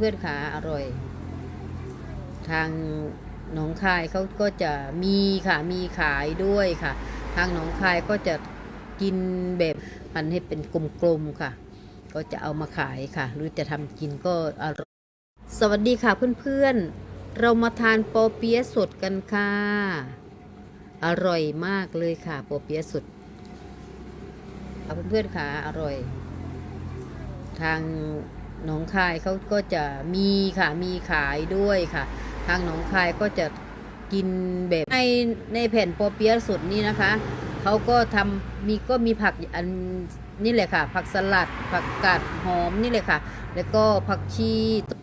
เพื่อนขาอร่อย ทางหนองคายเขาก็จะมีค่ะมีขายด้วยค่ะ ทางหนองคายก็จะกินแบบพันให้เป็นกลมๆค่ะ ก็จะเอามาขายค่ะ หรือจะทำกินก็อร่อยสวัสดีค่ะเพื่อนๆ เรามาทานปอเปี๊ยะสดกันค่ะ อร่อยมากเลยค่ะปอเปี๊ยะสดค่ะเพื่อนๆค่ะอร่อย ทาง หนองคายเขาก็จะมีค่ะมีขายด้วยค่ะ ทางหนองคายก็จะกินแบบในในแผ่นปอเปี๊ยะสดนี่นะคะเขาก็ทำมีก็มีผักอันนี่แหละค่ะ ผักสลัดผักกาดหอมนี่เลยค่ะ แล้วก็ผักชี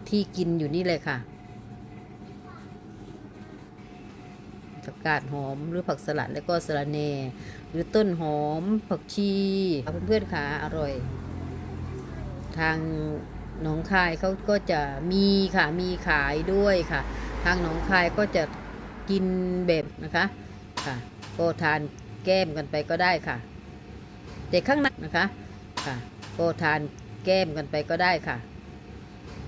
ที่กินอยู่นี่เลยค่ะผักกาดหอมหรือผักสลัดแล้วก็สะระแหน่หรือต้นหอมผักชีเพื่อนๆค่ะอร่อย ทาง หนองคายเขาก็จะมีค่ะมีขายด้วยค่ะ ทางหนองคายก็จะกินแบบนะคะค่ะก็ทานแก้มกันไปก็ได้ค่ะแต่ข้างในนะคะค่ะก็ทานแก้มกันไปก็ได้ค่ะ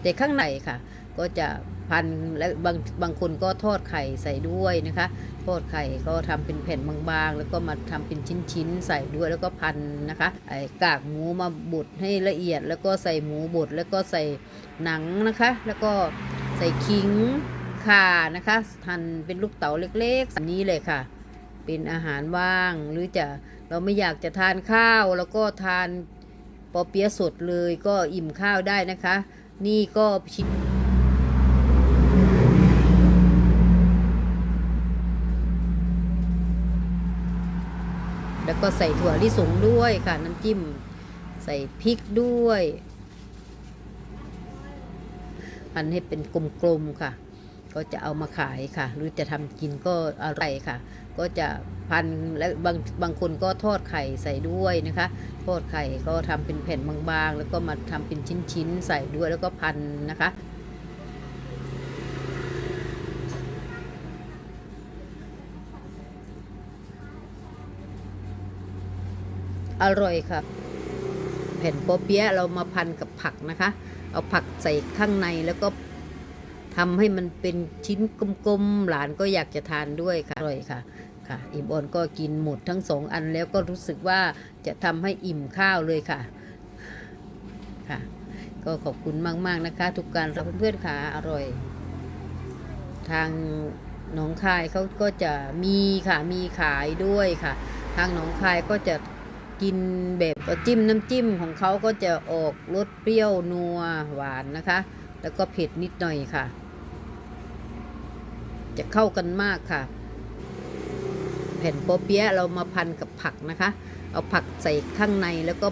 แต่ข้างในค่ะ ก็จะ พันและบางบางคนก็ทอดไข่ใส่ด้วยนะคะ ทอดไข่ก็ทำเป็นแผ่นบางๆ แล้วก็มาทำเป็นชิ้นๆใส่ด้วยแล้วก็พันนะคะไอ้กากหมูมาบดให้ละเอียด แล้วก็ใส่หมูบดแล้วก็ใส่หนังนะคะ แล้วก็ใส่ขิงข่านะคะหั่นเป็นลูกเต๋าเล็กๆแบบนี้เลยค่ะ เป็นอาหารว่างหรือจะเราไม่อยากจะทานข้าว แล้วก็ทานปอเปี๊ยะสดเลยก็อิ่มข้าวได้นะคะ นี่ก็ชิ้น แล้ว ก็ใส่ถั่วลิสงด้วยค่ะ น้ำจิ้ม ใส่พริกด้วยพันให้เป็นกลมๆค่ะ ก็จะเอามาขายค่ะ หรือจะทำกินก็อร่อยค่ะ ก็จะพันและบางบางคนก็ทอดไข่ใส่ด้วยนะคะ ทอดไข่ก็ทำเป็นแผ่นบางๆ แล้วก็มาทำเป็นชิ้นๆ ใส่ด้วยแล้วก็พันนะคะ อร่อยค่ะแผ่นโปอเปี๊ยะเรามาพันกับผักนะคะ เอาผักใส่ข้างในแล้วก็ทำให้มันเป็นชิ้นกลมๆ หลานก็อยากจะทานด้วยค่ะ อร่อยค่ะค่ะ อิ่มออนก็กินหมดทั้งสองอันแล้วก็รู้สึกว่าจะทำให้อิ่มข้าวเลยค่ะค่ะ ก็ขอบคุณมากๆนะคะ ทุกการรับเพื่อนๆค่ะอร่อย ทางหนองคายเขาก็จะมีค่ะมีขายด้วยค่ะ ทางหนองคายก็จะ กินแบบก็จิ้มน้ำจิ้มของเขาก็จะออกรสเปรี้ยวนัวหวานนะคะ แล้วก็เผ็ดนิดหน่อยค่ะ จะเข้ากันมากค่ะ แผ่นโปอเปี๊ยะเรามาพันกับผักนะคะ เอาผักใส่ข้างในแล้วก็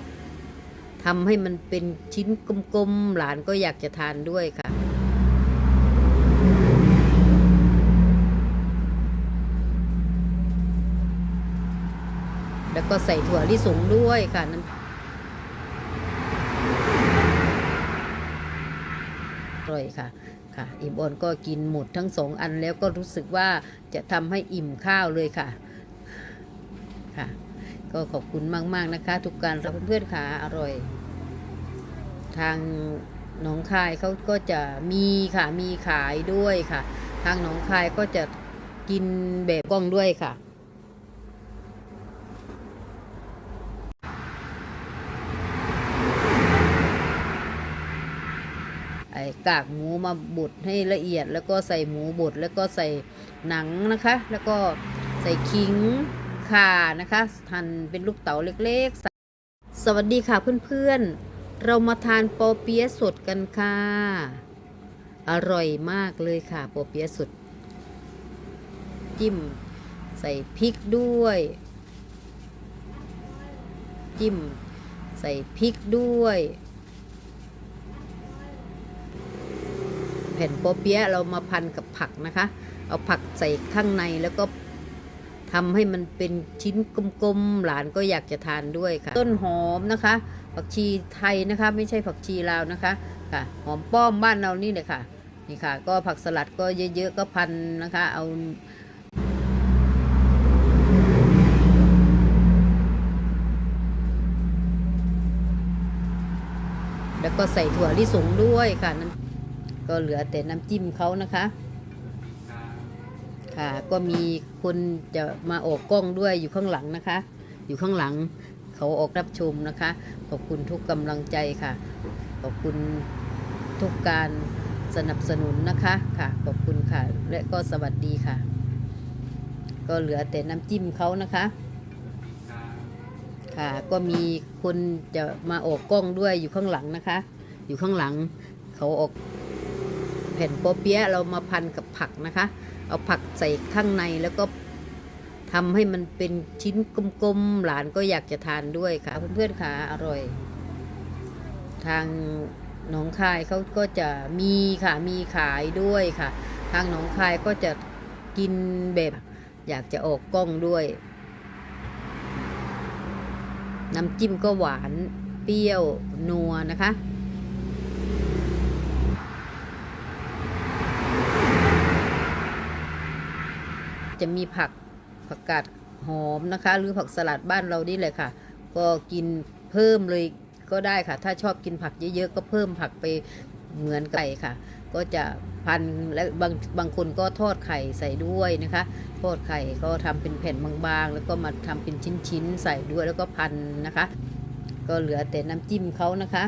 ทำให้มันเป็นชิ้นกลมๆ หลานก็อยากจะทานด้วยค่ะ แล้ว ก็ใส่ถั่วลิสงด้วยค่ะน้ำอร่อยค่ะค่ะอิ่มออนก็กินหมดทั้งสองอันแล้วก็รู้สึกว่าจะทำให้อิ่มข้าวเลยค่ะค่ะ ก็ขอบคุณมาก ๆ นะคะ ทุกการรับเพื่อนๆค่ะอร่อย ทางหนองคายเขาก็จะมีค่ะมีขายด้วยค่ะ ทางหนองคายก็จะกินแบบกล้องด้วยค่ะ กากหมูมาบดให้ละเอียด แล้วก็ใส่หมูบดแล้วก็ใส่หนังนะคะ แล้วก็ใส่ขิงข่านะคะหั่นเป็นลูกเต๋าเล็กๆใส่สวัสดีค่ะเพื่อนๆ เรามาทานปอเปี๊ยะสดกันค่ะ อร่อยมากเลยค่ะปอเปี๊ยะสด จิ้ม ใส่พริกด้วย จิ้ม ใส่พริกด้วย แผ่นโปอเปี๊ยะเรามาพันกับผักนะคะ เอาผักใส่ข้างในแล้วก็ทำให้มันเป็นชิ้นกลมๆ หลานก็อยากจะทานด้วยค่ะ ต้นหอมนะคะ ผักชีไทยนะคะ ไม่ใช่ผักชีลาวนะคะค่ะ หอมป้อมบ้านเรานี่เลยค่ะ นี่ค่ะ ก็ผักสลัดก็เยอะๆ ก็พันนะคะ เอาแล้วก็ใส่ถั่วลิสงด้วยค่ะน้ำ ก็เหลือแต่น้ำจิ้มเขานะคะ ค่ะ ก็มีคนจะมาออกกล้องด้วยอยู่ข้างหลังนะคะ อยู่ข้างหลังเขาออกรับชมนะคะ ขอบคุณทุกกำลังใจค่ะ ขอบคุณทุกการสนับสนุนนะคะค่ะ ขอบคุณค่ะ และก็สวัสดีค่ะ ก็เหลือแต่น้ำจิ้มเขานะคะค่ะก็มีคนจะมาออกกล้องด้วยอยู่ข้างหลังนะคะ อยู่ข้างหลังเขาออก แผ่นโปเปี๊ยะเรามาพันกับผักนะคะ เอาผักใส่ข้างในแล้วก็ทำให้มันเป็นชิ้นกลมๆ หลานก็อยากจะทานด้วยค่ะ เพื่อนๆค่ะอร่อย ทางหนองคายเขาก็จะมีค่ะมีขายด้วยค่ะ ทางหนองคายก็จะกินแบบอยากจะออกกล้องด้วย น้ำจิ้มก็หวานเปรี้ยวนัวนะคะ จะมีผักผักกาดหอมนะคะ หรือผักสลัดบ้านเรานี่เลยค่ะ ก็กินเพิ่มเลยก็ได้ค่ะ ถ้าชอบกินผักเยอะๆก็เพิ่มผักไปเหมือนไก่ค่ะ ก็จะพันและบางบางคนก็ทอดไข่ใส่ด้วยนะคะ ทอดไข่ก็ทำเป็นแผ่นบางๆ แล้วก็มาทำเป็นชิ้นๆ ใส่ด้วยแล้วก็พันนะคะ ก็เหลือแต่น้ำจิ้มเขานะคะ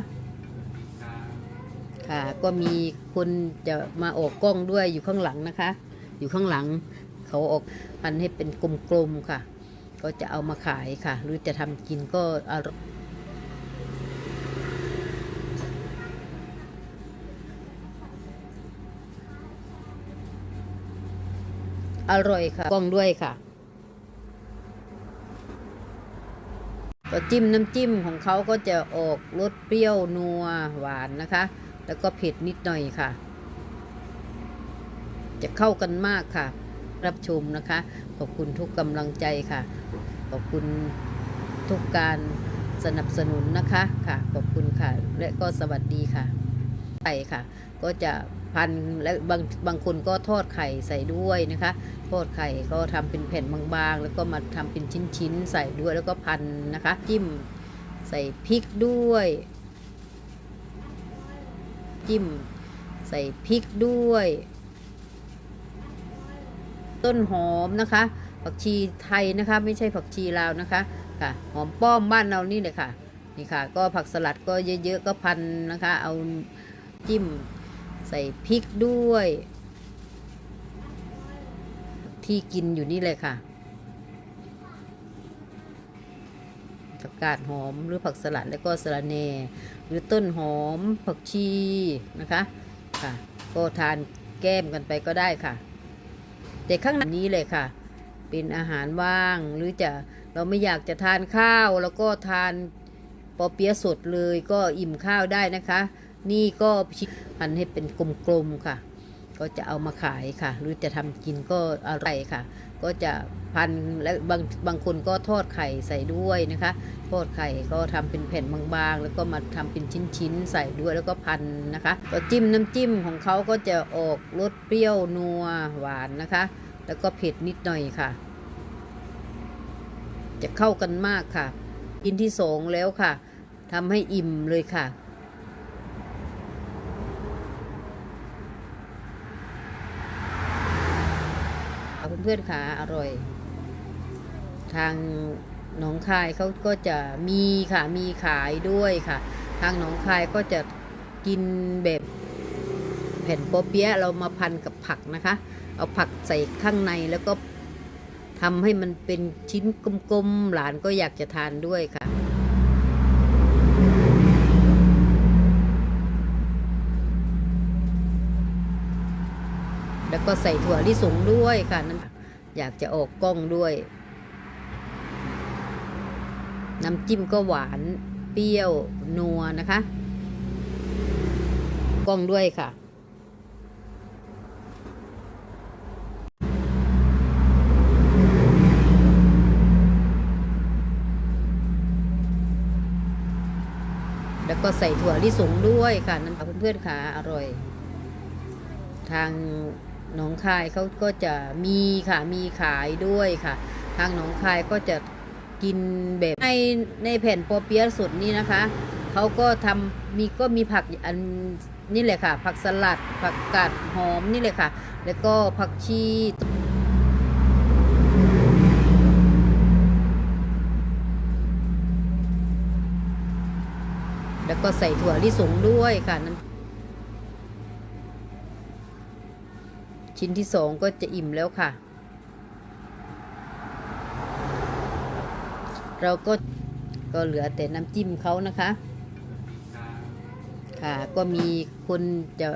ค่ะก็มีคนจะมาออกกล้องด้วยอยู่ข้างหลังนะคะ อยู่ข้างหลัง เขาออกพันให้เป็นกลมๆค่ะ ก็จะเอามาขายค่ะ หรือจะทำกินก็อร่อยอร่อยค่ะกล้องด้วยค่ะ ก็จิ้มน้ำจิ้มของเขาก็จะออกรสเปรี้ยวนัวหวานนะคะ แล้วก็เผ็ดนิดหน่อยค่ะ จะเข้ากันมากค่ะ รับชมนะคะ ขอบคุณทุกกำลังใจค่ะ ขอบคุณทุกการสนับสนุนนะคะค่ะ ขอบคุณค่ะ และก็สวัสดีค่ะไข่ค่ะ ก็จะพันและบางบางคนก็ทอดไข่ใส่ด้วยนะคะทอดไข่ก็ทำเป็นแผ่นบางๆ แล้วก็มาทำเป็นชิ้นๆ ใส่ด้วยแล้วก็พันนะคะ จิ้มใส่พริกด้วย จิ้มใส่พริกด้วย ต้นหอมนะคะ ผักชีไทยนะคะ ไม่ใช่ผักชีลาวนะคะค่ะ หอมป้อมบ้านเรานี่เลยค่ะนี่ค่ะ ก็ผักสลัดก็เยอะๆก็พันนะคะ เอาจิ้มใส่พริกด้วย ที่กินอยู่นี่เลยค่ะผักกาดหอมหรือผักสลัดแล้วก็สะระแหน่หรือต้นหอมผักชีนะคะค่ะก็ทานแก้มกันไปก็ได้ค่ะ แต่ข้างในนี้เลยค่ะ เป็นอาหารว่างหรือจะเราไม่อยากจะทานข้าวแล้วก็ทานปอเปี๊ยะสดเลยก็อิ่มข้าวได้นะคะ นี่ก็พันให้เป็นกลมๆค่ะ ก็จะเอามาขายค่ะ หรือจะทำกินก็อร่อยค่ะ ก็จะพันและบางบางคนก็ทอดไข่ใส่ด้วยนะคะทอดไข่ก็ทำเป็นแผ่นบางๆ แล้วก็มาทำเป็นชิ้นๆ ใส่ด้วยแล้วก็พันนะคะก็จิ้มน้ำจิ้มของเขาก็จะออกรสเปรี้ยวนัวหวานนะคะ แล้วก็เผ็ดนิดหน่อยค่ะ จะเข้ากันมากค่ะ กินที่สองแล้วค่ะทำให้อิ่มเลยค่ะ เพื่อนๆค่ะอร่อย ทางหนองคายเขาก็จะมีค่ะมีขายด้วยค่ะ ทางหนองคายก็จะกินแบบแผ่นโปเปี๊ยะเรามาพันกับผักนะคะ เอาผักใส่ข้างในแล้วก็ทำให้มันเป็นชิ้นกลมๆ หลานก็อยากจะทานด้วยค่ะ แล้วก็ใส่ถั่วลิสงด้วยค่ะนั่น อยากจะออกกล้องด้วย น้ำจิ้มก็หวานเปรี้ยวนัวนะคะ กล้องด้วยค่ะ แล้วก็ใส่ถั่วลิสงด้วยค่ะนั่นเพื่อนๆค่ะอร่อย ทาง หนองคายเขาก็จะมีค่ะมีขายด้วยค่ะ ทางหนองคายก็จะกินแบบในในแผ่นปอเปี๊ยะสดนี่นะคะเขาก็ทำมีก็มีผักอันนี่แหละค่ะ ผักสลัดผักกาดหอมนี่เลยค่ะ แล้วก็ผักชีแล้วก็ใส่ถั่วลิสงด้วยค่ะนั้น ชิ้นที่สองก็จะอิ่มแล้วค่ะ เราก็ก็เหลือแต่น้ำจิ้มเขานะคะ ค่ะ ก็มีคนจะ